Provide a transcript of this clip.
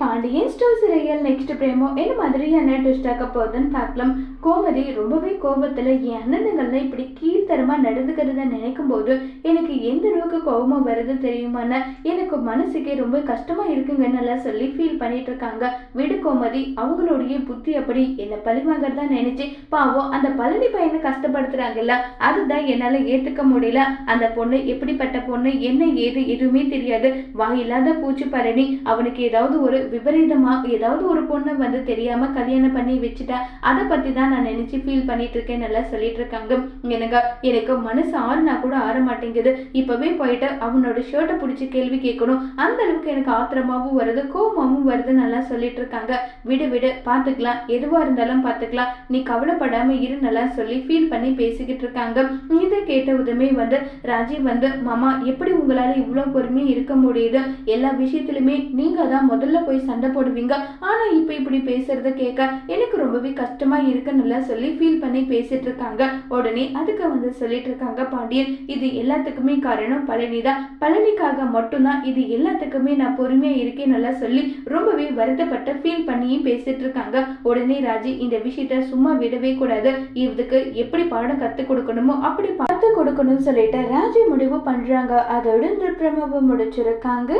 Pandian store சிறையில் next promo? என்ன மாதிரியான ட்விஸ்ட் ஆக்க போகுதுன்னு பார்க்கலாம். கோமதி ரொம்பவே கோபத்தில் என் அண்ணனுங்கள்லாம் இப்படி கீழ்த்தரமாக நடந்துக்கிறத நினைக்கும் போது எனக்கு எந்த அளவுக்கு கோபமாக வருது தெரியுமான்னு? எனக்கு மனசுக்கே ரொம்ப கஷ்டமாக இருக்குங்கன்னு எல்லாம் சொல்லி ஃபீல் பண்ணிட்டு இருக்காங்க விடு கோமதி அவங்களுடைய புத்தி அப்படி என்னை பழிவாங்கிறதா நினைச்சு பாவம் அந்த பழனி பையனை கஷ்டப்படுத்துறாங்கல்ல அதுதான் என்னால் ஏற்றுக்க முடியல. அந்த பொண்ணு எப்படிப்பட்ட பொண்ணு என்ன ஏது எதுவுமே தெரியாது. வாயில்லாத பூச்சி பரணி அவனுக்கு ஏதாவது ஒரு விபரீதமாக ஏதாவது ஒரு பொண்ணை வந்து தெரியாம கல்யாணம் பண்ணி வச்சுட்டேன் அதை பத்தி தான் நான் நினைச்சு ஃபீல் பண்ணிட்டு இருக்கேன் நல்லா சொல்லிட்டு இருக்காங்க எனக்கு எனக்கு மனசு ஆறுனா கூட ஆற மாட்டேங்குது இப்பவே போயிட்டு அவனோட ஷர்ட்டை பிடிச்சி கேள்வி கேட்கணும். அந்த அளவுக்கு எனக்கு ஆத்திரமாவும் வருது கோபமாவும் வருது நல்லா சொல்லிட்டு இருக்காங்க விடு விடு பார்த்துக்கலாம் எதுவா இருந்தாலும் பார்த்துக்கலாம் நீ கவலைப்படாம இரு நல்லா சொல்லி ஃபீல் பண்ணி பேசிக்கிட்டு இருக்காங்க இதை கேட்ட உதமே வந்து ராஜீவ் வந்து மாமா எப்படி உங்களால இவ்வளோ பொறுமையா இருக்க முடியுது? எல்லா விஷயத்திலுமே நீங்க தான் முதல்ல போய் சண்டை போடுவீங்க? ஆனா இப்ப இப்படி பேசுறத கேட்க எனக்கு ரொம்பவே கஷ்டமா இருக்குன்னு சொல்லி ஃபீல் பண்ணி பேசிட்டு இருக்காங்க. உடனே அதுக்கு வந்து சொல்லிட்டு இருக்காங்க பாண்டியன் இது எல்லாத்துக்குமே காரணம் பழனி தான். பழனிக்காக மட்டும்தான் இது எல்லாத்துக்குமே நான் பொறுமையா இருக்கேன் நல்லா சொல்லி ரொம்பவே வருத்தப்பட்ட ஃபீல் பண்ணியும் பேசிட்டு இருக்காங்க. உடனே ராஜி இந்த விஷயத்த சும்மா விடவே கூடாது. இதுக்கு எப்படி பாடம் கத்து கொடுக்கணுமோ அப்படி பார்த்து கொடுக்கணும்னு சொல்லிட்டு ராஜி முடிவு பண்றாங்க. அதோட இந்த பிரமவை முடிச்சிருக்காங்க.